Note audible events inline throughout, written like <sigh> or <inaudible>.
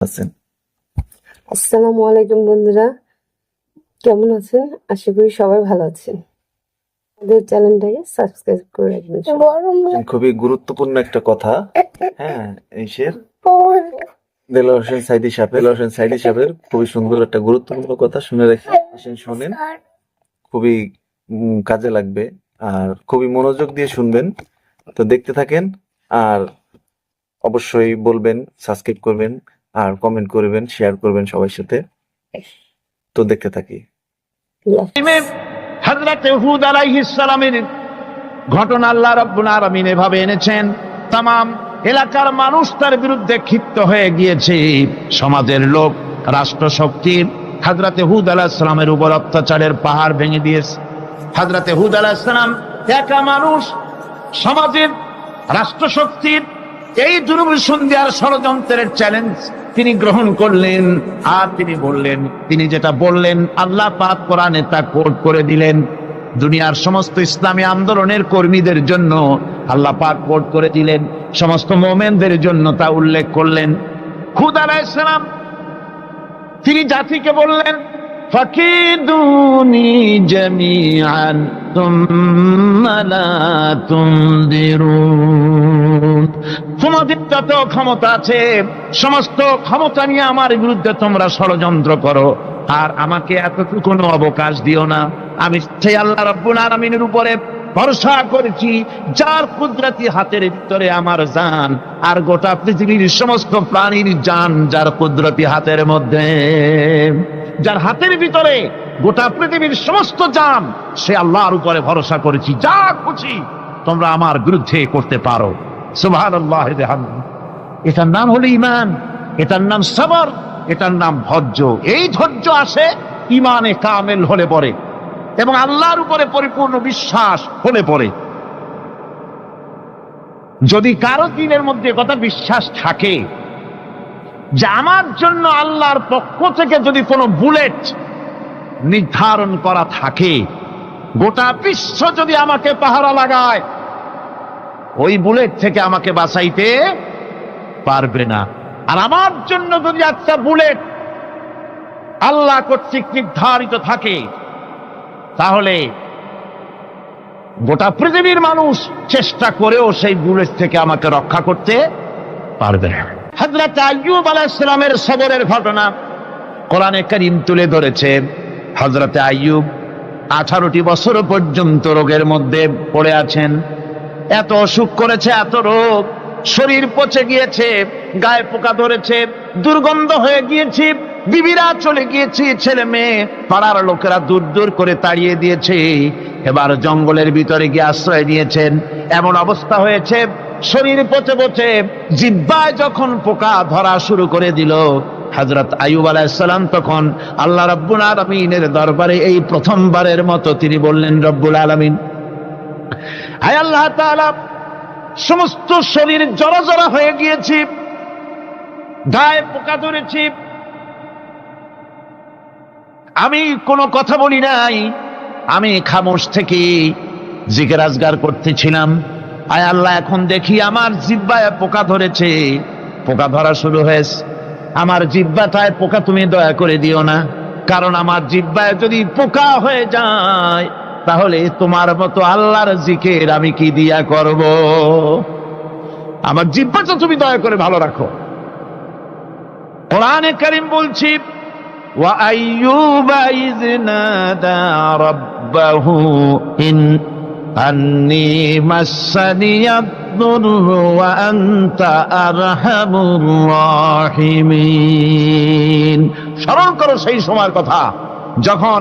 আছেন। আসসালামু আলাইকুম বন্ধুরা। কেমন আছেন? আশা করি সবাই ভালো আছেন। আমাদের চ্যানেলটাকে সাবস্ক্রাইব করে রাখবেন খুবই গুরুত্বপূর্ণ একটা কথা। হ্যাঁ হোসেন সাইদি সাহেব। হোসেন সাইদি সাহেবের খুবই সুন্দর একটা গুরুত্বপূর্ণ কথা শুনে রেখে আসেন শোনেন। খুবই কাজে লাগবে। আর খুবই মনোযোগ দিয়ে শুনবেন। তো দেখতে থাকেন। আর অবশ্যই বলবেন সাবস্ক্রাইব করবেন। আর কমেন্ট করবেন শেয়ার করবেন সবার সাথে। তো দেখতে থাকি। হজরত হুদ আলাইহিসসালামের ঘটনা আল্লাহ রাব্বুল আলামিন এভাবে এনেছেন তাম এলাকার মানুষ তার বিরুদ্ধে ক্ষিপ্ত হয়ে গিয়েছে। সমাজের লোক রাষ্ট্র শক্তির হজরতে হুদ আলাহিসামের উপর অত্যাচারের পাহাড় ভেঙে দিয়েছে। হজরতে হুদ আলাহিসাম একা মানুষ, সমাজের রাষ্ট্র শক্তির এই দুর্বিসন্ধিয়ার ষড়যন্ত্রের চ্যালেঞ্জ তিনি গ্রহণ করলেন, আর তিনি বললেন, তিনি যেটা বললেন, আল্লাহ পাক কোরআনে তা কোট করে দিলেন। দুনিয়ার সমস্ত ইসলামী আন্দোলনের কর্মীদের জন্য আল্লাহ পাক কোট করে দিলেন। সমস্ত মোমেনদের জন্য তা উল্লেখ করলেন। খুদ আলাইসালাম তিনি জাতিকে বললেন ফাকিদুনি জামিআন তুম্মা লা তুনদিরুন। তোমাদের যত ক্ষমতা আছে, সমস্ত ক্ষমতা নিয়ে আমার বিরুদ্ধে তোমরা ষড়যন্ত্র করো। আর আমাকে এতটুকু অবকাশ দিও না। আমি সেই আল্লাহ রব্বুল আলামিনের উপরে ভরসা করেছি, যার কুদরতি হাতের ভিতরে আমার জান, আর গোটা পৃথিবীর সমস্ত প্রাণীর জান যার কুদরতি হাতের মধ্যে। যার হাতের ভিতরে গোটা পৃথিবীর সমস্ত জান, সে আল্লাহর উপরে ভরসা করেছি। যা খুশি তোমরা আমার বিরুদ্ধে করতে পারো। এটার নাম হলো ইমান এটার নাম সবর। এটার নাম ধৈর্য। এই ধৈর্য আসে ইমানে কামেল হলে পরে এবং আল্লাহর উপরে পরিপূর্ণ বিশ্বাস হলে পরে। যদি কারও দিনের মধ্যে কথা বিশ্বাস থাকে যে আমার জন্য আল্লাহর পক্ষ থেকে যদি কোনো বুলেট নির্ধারণ করা থাকে, গোটা বিশ্ব যদি আমাকে পাহারা লাগায়, ওই বুলেট থেকে আমাকে বাঁচাইতে পারবে না। আর আমার জন্য যদি একটা বুলেট আল্লাহ কর্তৃক নির্ধারিত থাকে, তাহলে গোটা পৃথিবীর মানুষ চেষ্টা করেও সেই বুলেট থেকে আমাকে রক্ষা করতে পারবে না। হজরত আইয়ুব আলাইসালামের সবরের ঘটনা কোরআনে করিম তুলে ধরেছে। হজরতে আইয়ুব আঠারোটি বছর পর্যন্ত রোগের মধ্যে পড়ে আছেন। এত অসুখ করেছে, এত রোগ। শরীর পচে গিয়েছে, গায়ে পোকা ধরেছে, দুর্গন্ধ হয়ে গিয়েছে, বিবিরা চলে গিয়েছে, ছেলে মেয়ে, পাড়ার লোকেরা দূর দূর করে তাড়িয়ে দিয়েছে। এবার জঙ্গলের ভিতরে গিয়ে আশ্রয় নিয়েছেন। এমন অবস্থা হয়েছে শরীর পচে পচে জিব্বায় যখন পোকা ধরা শুরু করে দিল হজরত আয়ুব আলাইসালাম তখন আল্লাহ রব্বুল আলমিনের দরবারে এই প্রথমবারের মতো তিনি বললেন, রব্বুল আলমিন, হায় আল্লাহ সমস্ত শরীর জড়া জড়া হয়ে গিয়েছি, গায়ে পোকা ধরেছি। আমি কোনো কথা বলি নাই, আমি খামোশ থেকে জিজ্ঞাসগার করতেছিলাম। আয় আল্লাহ এখন দেখি আমার জিব্বায় পোকা ধরেছে পোকা ধরা শুরু হয়েছে আমার জিব্বাটায় পোকা তুমি দয়া করে দিও না কারণ আমার জিব্বায় যদি পোকা হয়ে যায় তাহলে তোমার মতো আল্লাহর জিকের আমি কি দিয়া করব আমার জিব্বাটা তুমি দয়া করে ভালো রাখো কোরআনে করিম বলছি وأيوب إذ نادى ربه إن أني مسني الضر وأنت أرحم الراحمين স্মরণ করো সেই সময়ের কথা যখন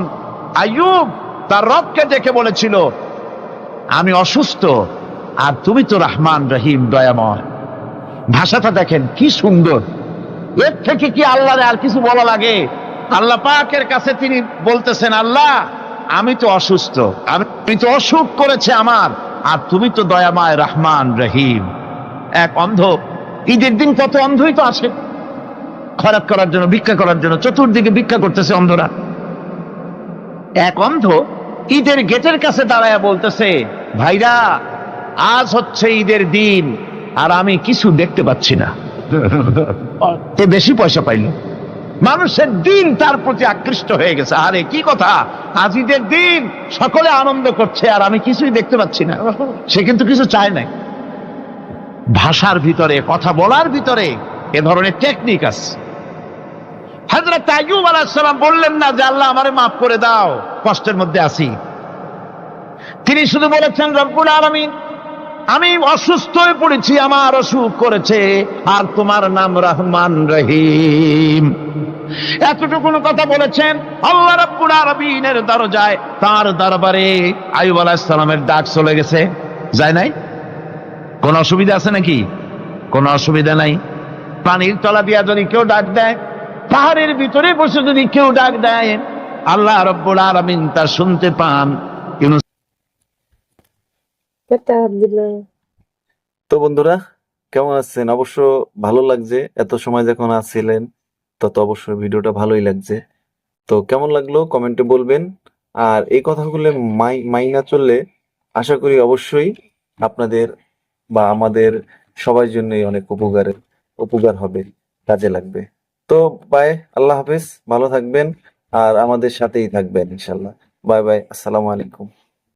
আইয়ুব তার রবকে ডেকে বলেছিল আমি অসুস্থ আর তুমি তো রহমান রহিম দয়াময় ভাষাটা দেখেন কি সুন্দর এর থেকে কি আল্লাহরে আর কিছু বলা লাগে আল্লাহ পাকের কাছে তিনি বলতেছেন আল্লাহ আমি তো অসুস্থ আমি তো অসুখ করেছে আমার আর তুমি তো দয়াময় রহমান রহিম। এক অন্ধ ঈদের দিন কত অন্ধই তো আসে খরাত করার জন্য ভিক্ষা করার জন্য চতুর্দিকে ভিক্ষা করতেছে অন্ধরা। এক অন্ধ ঈদের গেটের কাছে দাঁড়ায় বলতেছে ভাইরা আজ হচ্ছে ঈদের দিন আর আমি কিছু দেখতে পাচ্ছি না। <laughs> বেশি পয়সা পাইল। মানুষের দিন তার প্রতি আকৃষ্ট হয়ে গেছে। আরে, কি কথা? আজিদের দিন সকলে আনন্দ করছে আর আমি কিছুই দেখতে পাচ্ছি না। সে কিন্তু কিছু চায় নাই। ভাষার ভিতরে, কথা বলার ভিতরে এ ধরনের টেকনিক আছে। হজরত আইয়ুব আলাইসালাম বললেন না যে, আল্লাহ আমারে মাফ করে দাও, কষ্টের মধ্যে আছি। তিনি শুধু বলেছেন, রব্বুল আলামিন, আমি অসুস্থ হয়ে পড়েছি, আমার অসুখ করেছে, আর তোমার নাম রহমান রহিম। এতটুকুন কথা বলেছেন? আল্লাহ রাব্বুল আলামিনের দরজায় তার দরবারে আইয়ুব আলাইহিস সালামের ডাক চলে গেছে। যায় নাই? কোন অসুবিধা আছে নাকি? কোন অসুবিধা নাই। পানির তলা দিয়া যদি কেউ ডাক দেয় পাহাড়ের ভিতরে বসে যদি কেউ ডাক দেয় আল্লাহ রব্বুল আলামিন তা শুনতে পান। তো বন্ধুরা কেমন আছেন? অবশ্য ভালো লাগছে। এত সময় যখন তত অবশ্যই ভিডিওটা ভালোই লাগছে। তো কেমন লাগল? কমেন্টে বলবেন। আর এই কথাগুলো মাই মাইনা চললে আশা করি অবশ্যই আপনাদের বা আমাদের সবার জন্যই অনেক উপকারের উপকার হবে, কাজে লাগবে। তো বাই আল্লাহ হাফিজ, ভালো থাকবেন। আর আমাদের সাথেই থাকবেন ইনশাল্লাহ বাই বাই আসসালামু আলাইকুম।